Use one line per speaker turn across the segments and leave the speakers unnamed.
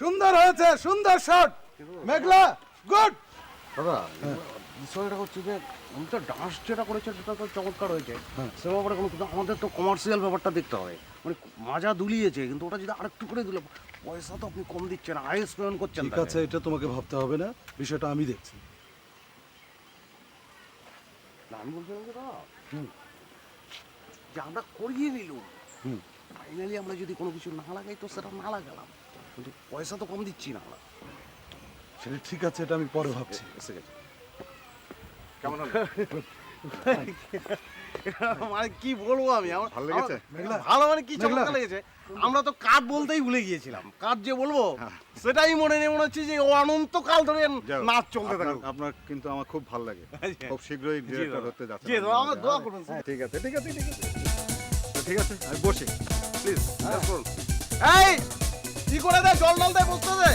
সুন্দর হয়েছে সুন্দর শট মেঘলা গুড
দাদা বিষয়টা হচ্ছে যে আমি তো ডান্স যেটা করেছে সেটা তো চমৎকার হয়েছে। সে ব্যাপারে কোনো কিন্তু আমাদের তো কমার্শিয়াল ব্যাপারটা দেখতে হবে। মানে মাজা দুলিয়েছে কিন্তু ওটা যদি আরেকটু করে দিলে পয়সা তো আপনি কম দিচ্ছেন আয়েস প্রয়োগ করছেন
ঠিক আছে এটা তোমাকে ভাবতে হবে না বিষয়টা আমি দেখছি।
আমি বলছিলাম যে দাদা যে আমরা করিয়ে নিলুম। ফাইনালি আমরা যদি কোনো কিছু না লাগাই তো সেটা না লাগালাম। কিন্তু পয়সা তো কম দিচ্ছি না আমরা।
সেটা ঠিক আছে এটা আমি পরে ভাবছি।
কেমন হলো মানে কি বলব আমি? আমার
ভালো লেগেছে?
ভালো মানে কি চমৎকার লেগেছে? আমরা তো কাজ বলতেই ভুলে গিয়েছিলাম। কাজ যে বলব
হ্যাঁ।
সেটাই মনে নেই মনে হচ্ছে যে ও অনন্তকাল ধরে নাচ চলতে
আপনার- আপনার কিন্তু আমার খুব ভালো লাগে। খুব শীঘ্রই ডিরেক্টর। হতে যাচ্ছে
আমার দোয়া করুন।
হ্যাঁ, ঠিক আছে ঠিক আছে ঠিক আছে। ঠিক আছে আমি বসি। প্লিজ
এই! জল নল দে বসতে দে।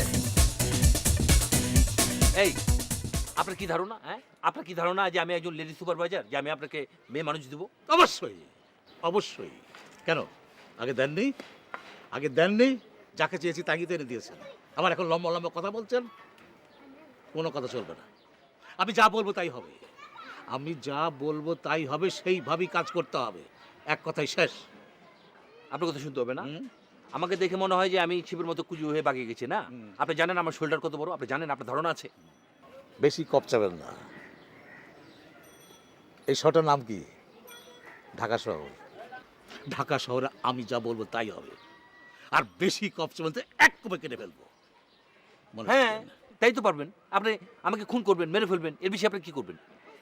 এই আপনার কি ধারণা হ্যাঁ? আপনার কি ধারণা যে আমি একজন লেডি সুপারভাইজার যে আমি আপনাকে মেয়ে মানুষ দেবো?
অবশ্যই অবশ্যই। কেন? আগে দেননি? আগে দেননি? যাকে চেয়েছি তাকে তো এনে দিয়েছেন। আবার এখন লম্বা লম্বা কথা বলছেন? কোনো কথা চলবে না। আমি যা বলব তাই হবে। আমি যা বলব তাই হবে সেইভাবেই কাজ করতে হবে। এক কথাই শেষ।
আপনার কথা শুনতে হবে না? আমাকে দেখে মনে হয় যে আমি ছিপের মতো কুজু হয়ে বাগিয়ে গেছি না? আপনি জানেন আমার শোল্ডার কত বড়? আপনি জানেন আপনার ধারণা আছে?
বেশি কপচাবেন না। এই শহরটার নাম কি? ঢাকা শহর। ঢাকা শহরে আমি যা বলব তাই হবে। আর বেশি কপচাবেন তো এক কপে কেটে ফেলব।
হ্যাঁ তাই তো পারবেন। আপনি আমাকে খুন করবেন মেরে ফেলবেন এর বিষয়ে আপনি কি করবেন?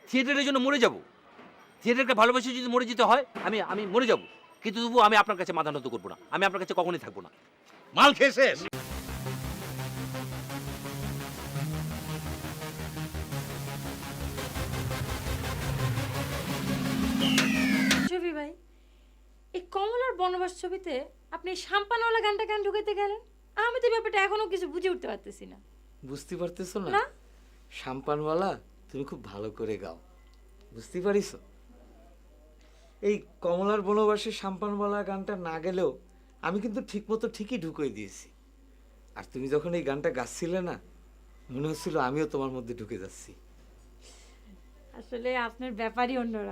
থিয়েটারের জন্য মরে যাব। থিয়েটারকে ভালোবাসে যদি মরে যেতে হয় আমি আমি মরে যাব। কিন্তু তবু আমি আপনার কাছে মাথা নত করব না। আমি আপনার কাছে কখনোই থাকব না।
মাল খেয়ে শেষ।
ছবি ভাই এই কমলার বনবাস ছবিতে আপনি এই সাম্পানওয়ালা গানটা কেন ঢুকাইতে গেলেন? আমি তো ব্যাপারটা এখনও কিছু বুঝে উঠতে পারতেছি না।
বুঝতে পারতেছো না?
না?
সাম্পানওয়ালা তুমি খুব ভালো করে গাও। বুঝতে পারিস এই কমলার বনবাসে সাম্পানওয়ালা গানটা না গেলেও আমি কিন্তু ঠিকমতো ঠিকই ঢুকিয়ে দিয়েছি। আর তুমি যখন এই গানটা গাচ্ছিলে না, মনে হচ্ছিল আমিও তোমার মধ্যে ঢুকে যাচ্ছি।
আসলে আপনার ব্যাপারই অন্যরকম